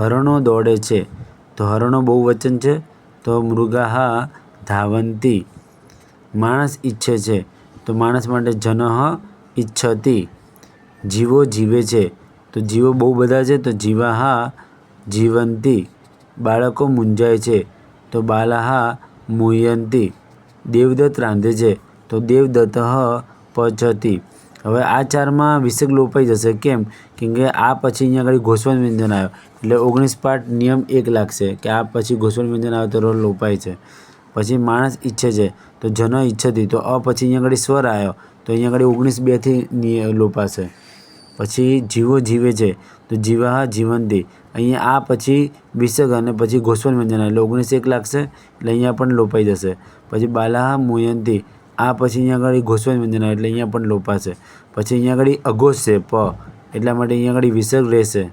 હરણો દોડે છે. તો હરણો બહુવચન છે. તો મૃગાહ ધાવંતી. માણસ ઈચ્છે છે. તો માણસ માટે જનઃ ઈચ્છતી. જીવો જીવે છે. તો જીવો બહુ બધા છે. તો જીવાહા જીવંતી. બાળકો મૂંઝાય છે. તો બાલાહા મુહ્યંતી દેવદત્ત રાંધે છે. તો દેવદત્ત પચતી. હવે આ ચારમાં વિસર્ગ લોપાઈ જશે. કેમ? કેમ કે આ પછી અહીંયા આગળ ઘોષવાન વ્યંજન આવ્યો. એટલે ઓગણીસ પાઠ નિયમ એક લાગશે કે આ પછી ઘોષવાન વ્યંજન આવે તો રોલ લોપાય છે. પછી માણસ ઈચ્છે છે, તો જન ઈચ્છતી, તો અ પછી અહીંયા આગળ સ્વર આવ્યો, તો અહીંયા આગળ ઓગણીસ બેથી લોપાશે. પછી જીવો જીવે છે, તો જીવાહ જીવંતી. અહીંયા આ પછી વિષક અને પછી ઘોષવાન વ્યંજન એટલે ઓગણીસ એક લાગશે, એટલે અહીંયા પણ લોપાઈ જશે. પછી બાલાહ મુયંતી આ પછી અહીંયા આગળ ઘોષવાન વ્યંજન એટલે અહીંયા પણ લોપા છે પછી અહીંયા આગળ અઘોષ છે, પ. એટલા માટે અહીંયા આગળ વિસર્ગ રહેશે.